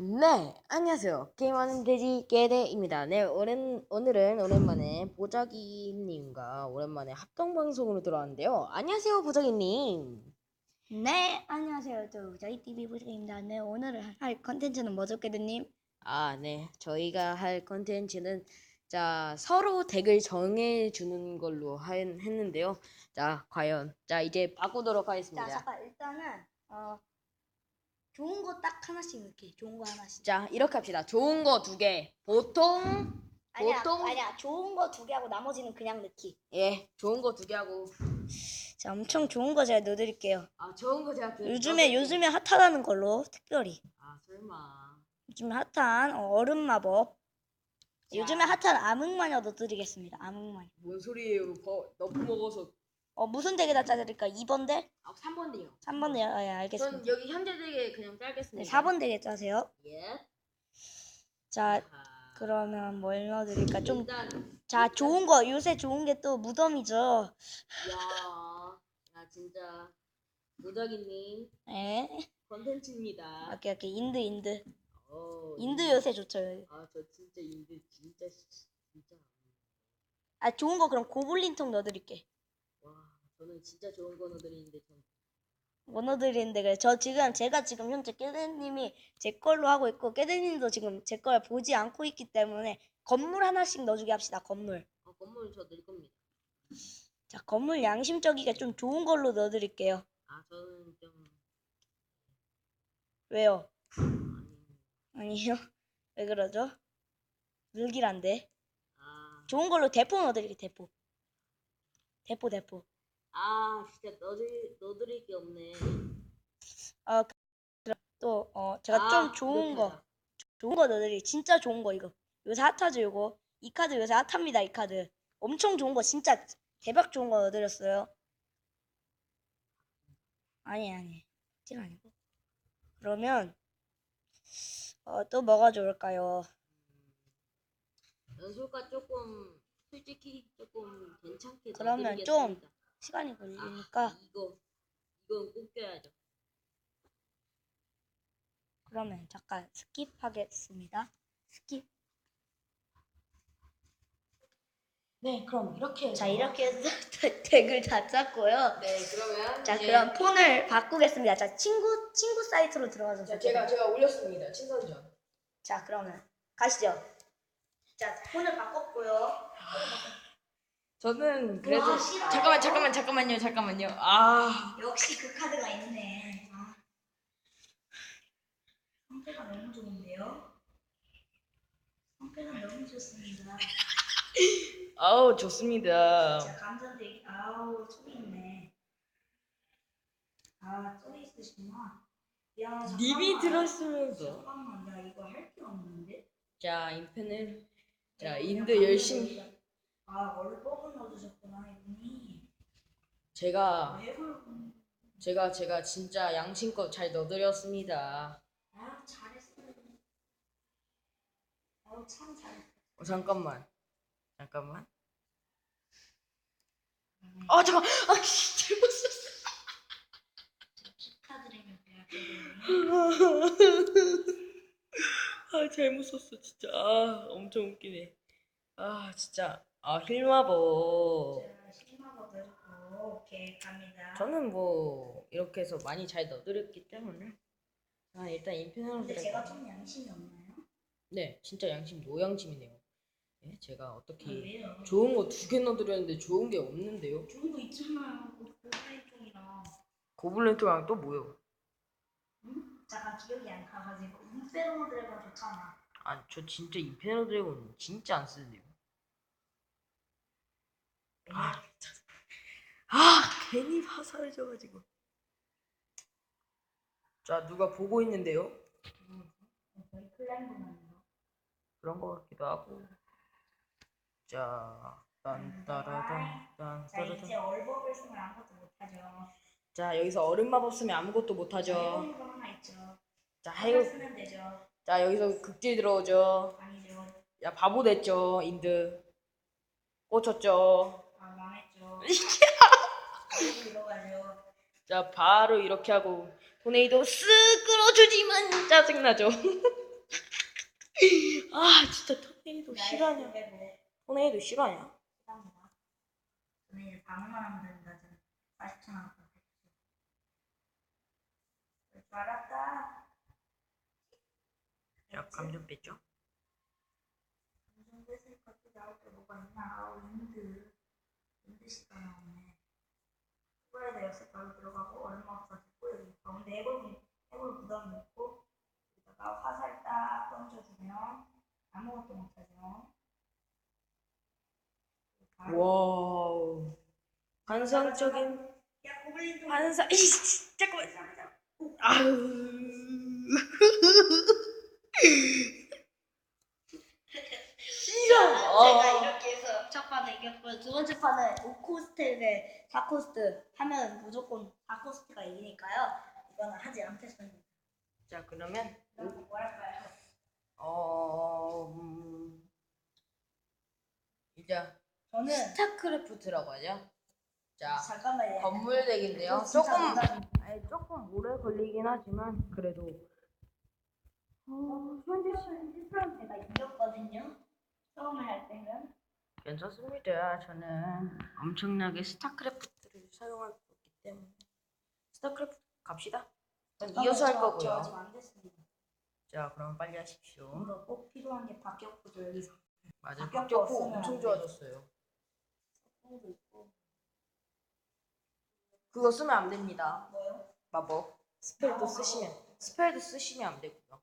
네, 안녕하세요. 게임하는 돼지 깨대입니다. 네, 오랜, 오늘은 오랜만에 보자기님과 오랜만에 합동 방송으로 들어왔는데요. 안녕하세요, 보자기님. 네, 안녕하세요. 저 저희 TV 보시입니다. 네, 오늘 할 컨텐츠는 뭐죠, 깨드님? 아, 네, 저희가 할 컨텐츠는 자 서로 덱을 정해주는 걸로 하, 했는데요. 자, 과연 자 이제 바꾸도록 자, 하겠습니다. 잠깐 일단은 어 좋은 거 딱 하나씩 넣게. 좋은 거 하나씩. 자, 이렇게 합시다. 좋은 거 두 개. 보통 아니야, 보통 아니야. 좋은 거 두 개 하고 나머지는 그냥 넣기. 예, 좋은 거 두 개 하고 자, 엄청 좋은 거 제가 넣어드릴게요. 아 좋은 거 제가 그- 요즘에 요즘에 핫하다는 걸로 특별히. 아 설마 요즘에 핫한 어, 얼음 마법. 자. 요즘에 핫한 암흑마녀 넣어드리겠습니다. 암흑마녀. 뭔 소리예요? 버, 너프 먹어서 어 무슨 덱에다 짜드릴까? 2번 덱? 아 3번 돼요. 3번 덱? 아, 예, 알겠습니다. 전 여기 현재 덱에 그냥 네, 짧겠습니다. 4번 덱에 짜세요. 예. 자, 아, 그러면 뭘 넣어드릴까? 좀 일단 자, 좋은 거 요새 좋은 게 또 무덤이죠. 야, 야 진짜 무작위님 예. 컨텐츠입니다. 오케이 오케이 인드 인드 어, 인드 요새 좋죠. 아저 진짜 인드 진짜 씨, 진짜 아 좋은 거 그럼 고블린 통 넣어드릴게. 와 저는 진짜 좋은 거 넣어드리는데 전뭐 넣어드리는데 그래. 저 지금 제가 지금 현재 깨드님이 제 걸로 하고 있고 깨드님도 지금 제 걸 보지 않고 있기 때문에 건물 하나씩 넣어주게 합시다. 건물. 어, 건물 저낼 겁니다. 자 건물 양심적이게 좀 좋은 걸로 넣어드릴게요. 아 저는 좀 왜요? 아니 아니요. 왜 그러죠? 물기란데. 아, 좋은 걸로 대포 넣어드릴게 대포. 대포 대포. 아 진짜 넣어드릴 넣어드릴 게 없네. 어, 그- 또, 어, 제가 아, 좀 좋은 거, 하자. 좋은 거 넣어드릴, 진짜 좋은 거, 이거. 요새 핫하죠, 이거. 이 카드 요새 핫합니다, 이 카드. 엄청 좋은 거, 진짜 대박 좋은 거 넣어드렸어요. 아니, 아니. 찐 아니고. 그러면, 어, 또 뭐가 좋을까요? 연소가 조금 솔직히 조금 괜찮게 그러면 넣어드리겠습니다. 시간이 아, 걸리니까, 이거 이건 꼭 껴야죠. 그러면 잠깐 스킵하겠습니다. 스킵. 네, 그럼 이렇게 자, 이렇게 해서 덱을 다 짰고요. 네, 그러면 자, 이제- 그럼 폰을 바꾸겠습니다. 자, 친구 친구 사이트로 들어가서 자, 제가 제가 올렸습니다. 친선전. 자, 그러면 가시죠. 자, 폰을 바꿨고요. 저는 그래도 와, 싫어요. 잠깐만 잠깐만 잠깐만요 잠깐만요. 아 역시 그 카드가 있네. 아. 상태가 너무 좋은데요? 상태가 너무 좋습니다. 아우 좋습니다. 자, 감전되기. 아우, 좀 있네. 아, 좀 있으시구나. 야, 잠깐만. 님이 들었으면서 잠깐만, 나 이거 할 게 없는데? 자 인펜을 자 감전되기. 열심히 아, 얼버분 넣어주셨구나, 이분이. 제가 왜. 제가 제가 진짜 양심껏 잘 넣어드렸습니다. 아, 잘했어. 아우, 참 잘했어. 어, 잠깐만 잠깐만. 아 잠깐 아 씨 잘못 썼어. 축하드립니다. 아 잘못 썼어 진짜 아 엄청 웃기네 아 진짜 아 힐마법 자, 실마법 넣고 오케이 갑니다. 저는 뭐 이렇게 해서 많이 잘 넣어드렸기 때문에 아 일단 인펜으로 근데 제가 좀 양심이 없나요? 네 진짜 양심 노양심이네요 예 제가 아, 어떻게 왜요? 좋은 거 두 개 넣어드렸는데 좋은 게 없는데요 좋은 거 있잖아요. 고사리 쪽이랑. 고블린 토랑 또 뭐요 응? 잠깐 기억이 안 나가지고 인페르노 드래곤 좋잖아. 아저 진짜 인펜으로 드래곤 진짜 안 쓰는데요 아 아 괜히 화살을 줘가지고 자 누가 보고 있는데요? 그런 것 같기도 하고 자 딴따라단 자 이제 딴따라단 얼버블 쓰면 아무것도 못하죠. 자 여기서 얼음 마법 쓰면 아무것도 자, 못하죠 해보는 거 하나 있죠. 자 해요 쓰면 되죠. 자 여기서 극딜 들어오죠 아니죠. 야 바보 됐죠 인드 꽂혔죠. 자 바로 이렇게 하고 도네이도 쓱 끌어주지만 짜증나죠. 아 진짜 도네이도 싫어하냐. 도네이도 싫어하냐. 자 감정 뺐죠? 감정 뺐을 것도 나올 게 뭐가 있나? 아우 힘들 20분 나오네. 바로 들어가고 얼마 없어지고 여기 가운데 해골, 해골 무덤 넣고 여기다가 화살 딱 던져주면 아무것도 못하죠. 와우. 관성적인 관성 이씨 잠깐만. 아유. 이런. 어. 이겼고요. 두 번째 판은 5코스트 대 4코스트 하면 무조건 4코스트가 이기니까요. 이거는 하지 않겠습니다. 자 그러면 그럼 뭐랄까요? 어 음, 이제 저는 스타크래프트라고 하죠 자 잠깐만요. 건물 덱인데요 진짜 조금 아니 조금 오래 걸리긴 하지만 그래도 어, 현재 시 일단 제가 이겼거든요. 처음에 할 때는 괜찮습니다. 저는 엄청나게 스타크래프트를 사용할 거기 때문에 스타크래프트 갑시다. 이어서 할 저- 거고요. 아직 안 됐습니다. 자, 그럼 빨리 하십시오. 이거 꼭 필요한 게 박격포죠 여기서. 맞아, 바뀌었고 박격포 없으면 엄청 안 좋아졌어요. 도 있고 그거 쓰면 안 됩니다. 뭐요? 마법. 스펠도 쓰시면 스펠도 쓰시면 안 되고요.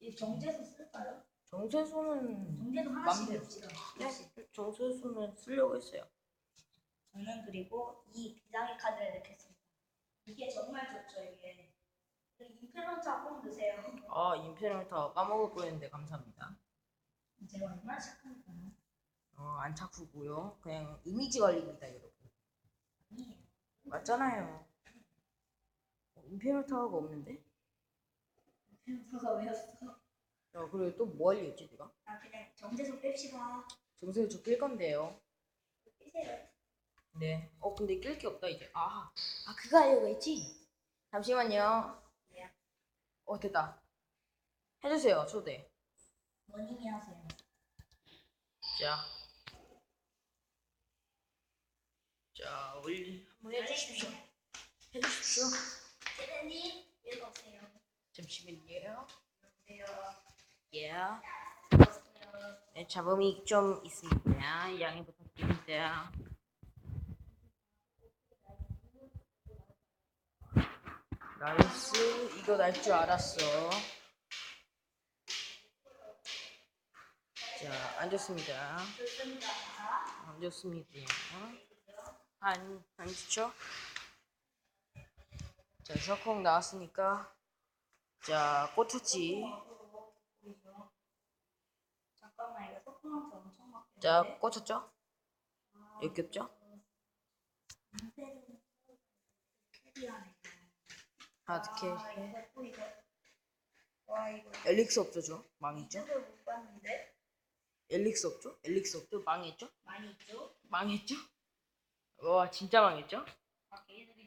이 정제수 쓸까요? 정세수는 정제도 하나씩 맘대로. 네, 정세수는 쓰려고 했어요. 저는 그리고 이 비장의 카드를 넣겠습니다. 이게 정말 좋죠 이게. 그 인플루언자 꼭 넣으세요. 아, 인페르터 까먹을 뻔했는데 감사합니다. 제가 얼마나 착한가요? 어, 안 착후고요. 그냥 이미지 관리입니다, 여러분. 아니에요. 맞잖아요. 어, 인페르 타워가 없는데? 인플루언자가 왜였어? 야, 그리고 또뭐 할려 했지, 내가? 아 그냥 정제수 뺍시다. 정세를 저낄 건데요. 빼세요. 네. 어, 근데 낄 게 없다, 이제. 아, 아, 그거 하려고 했지? 잠시만요. 네요. 어, 됐다. 해주세요, 초대. 원인이 하세요. 자. 자, 올리, 한번 해주십시오. 해주십시오. 세대님 일로 오세요. 잠시만요. 오세요. 예. 오세요. 네, 잡음이 좀 있습니다. 양해 부탁드립니다. 나이스. 이거 날 줄 알았어. 자, 앉았습니다. 앉았습니다. 한, 한 주죠? 자, 석콩 나왔으니까. 자, 꽂혔지. 잠깐만 이거 소품한테 엄청 막. 자, 꽂혔죠? 캐리하네. 하드캐. 아, 이거 엘릭스 없죠, 저? 망했죠? 엘릭스 없죠? 엘릭스 없죠? 망했죠? 있죠? 망했죠? 와, 진짜 망했죠? 아 걔네들이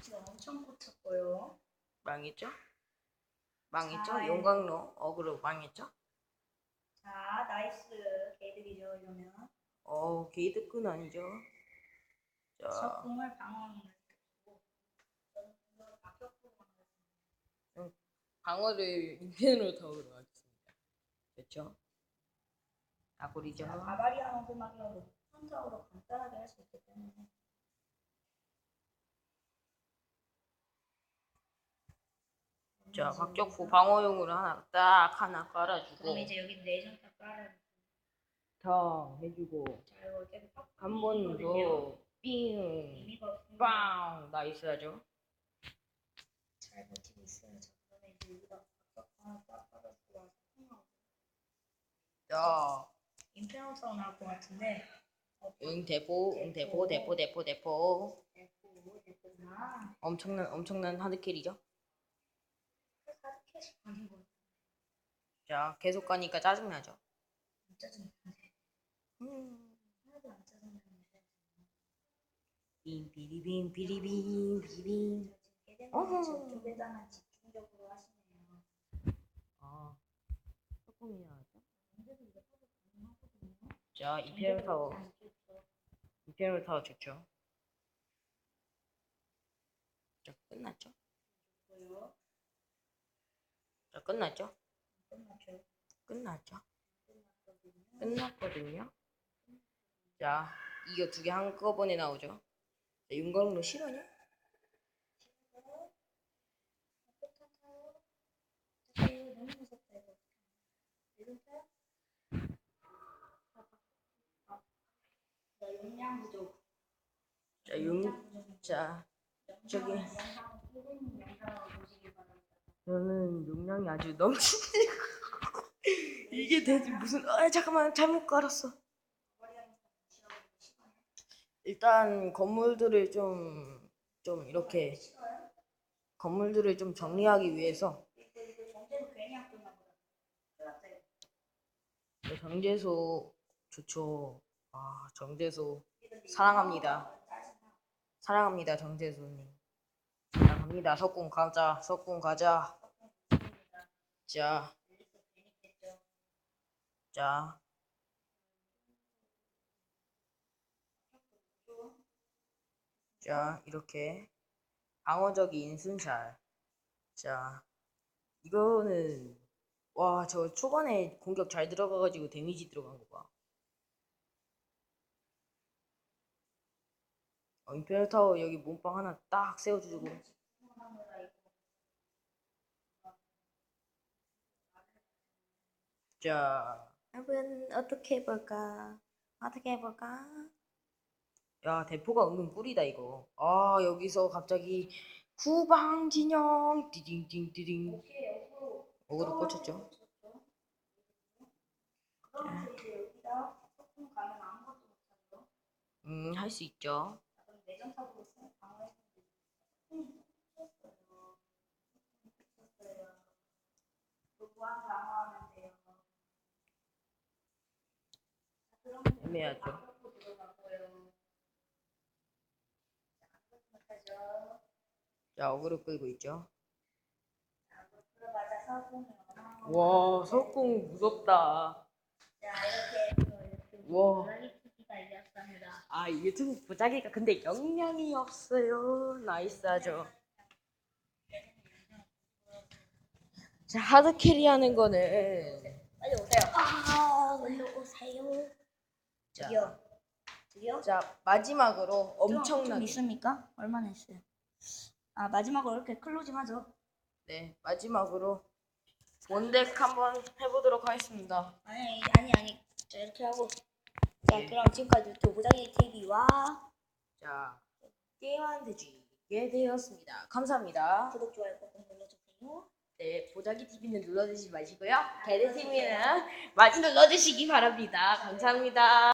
이제 엄청 꽂혔고요. 망했죠? 망했죠? 용광로 어그로 망했죠? 자 나이스 걔들이죠 이러면 어, 게이드끈 아니죠? 자, 석궁을 방어하는 저는 바뀌었고 방어를 인펜으로 더으로 하겠습니다. 됐죠? 아고리죠? 바바리안 오그막이어도 선적으로 간단하게 할 수 있기 때문에 자, 박격포 방어용으로 하나 딱 하나 깔아주고 그럼 이제 여기 내전 딱 깔아 더 해주고 자 이거 어차피 빡 한 번 더 삥! 의미가 빵! 나이스 하죠? 잘 버티고 있어요 저빡 깔아주고 자, 인페노사가 나올 것 같은데 어, 응 대포, 응 대포, 대포, 대포, 대포. 엄청난 엄청난 하드캐리죠? 자, 계속 가니까 짜증나죠? 좀 음. 하나도 안 짜증나는데 빙 비리빙. 깨대는 어허. 저쪽에다만 집중적으로 하시네요 아, 폰이 나왔죠? 자, 이페럴 타워. 이페럴 타워 좋죠. 자, 끝났죠? 자, 끝났죠? 끝났죠. 끝났죠? 끝났거든요. 자, 이거 두 개 한꺼번에 나오죠. 자, 윤광로 아, 부족. 자, 윤, 자, 저기. 저는 용량이 아주 넘치는 이게 대체 무슨 아 잠깐만 잘못 깔았어 일단 건물들을 좀 좀 이렇게? 건물들을 좀 정리하기 위해서. 네, 정제소 좋죠 아 정제소 사랑합니다. 사랑합니다 정제소님 사랑합니다 석궁 가자 석궁 가자 자. 자, 자, 이렇게 방어적인 순살. 자, 이거는 와, 저 초반에 공격 잘 들어가가지고 데미지 들어간 거 봐. 어, 임페리얼 타워 여기 몸빵 하나 딱 세워주고. 자, 여러분 어떻게 해볼까? 어떻게 해볼까? 야, 대포가 은근 꿀이다 이거. 아, 여기서 갑자기 후방 진영 옆으로 어그로 꽂혔죠? 그러면서 이제 여기다 소품 가면 아무것도 못하죠. 음, 할 수 있죠. 자, 그럼 내전탑으로 방어했는데 소품이 쳤어요. 쳤어요. 또 무한 방어하면 돼요. 자, 들어가고요. 자, 어그로 끌고 있죠. 와, 석궁 무섭다. 와. 아, 유튜브 보자기가 근데 영향이 없어요. 나이스하죠. 자, 하드 캐리 하는 거는 빨리 오세요. 아, 빨리 오세요. 자, 저기요. 저기요? 자 마지막으로 좀 엄청나게 있습니까? 얼마나 있어요? 아 마지막으로 이렇게 클로징 하죠. 네 마지막으로 원덱 한번 해보도록 하겠습니다. 아니 아니 아니. 자 이렇게 하고. 자 네. 그럼 지금까지 또 보자기 TV와 자 게임하는 되지게 되었습니다. 감사합니다. 구독 좋아요 꼭 눌러주세요. 네 보자기 TV는 눌러주시지 마시고요. 개대 TV는 많이 눌러주시기 바랍니다. 감사합니다.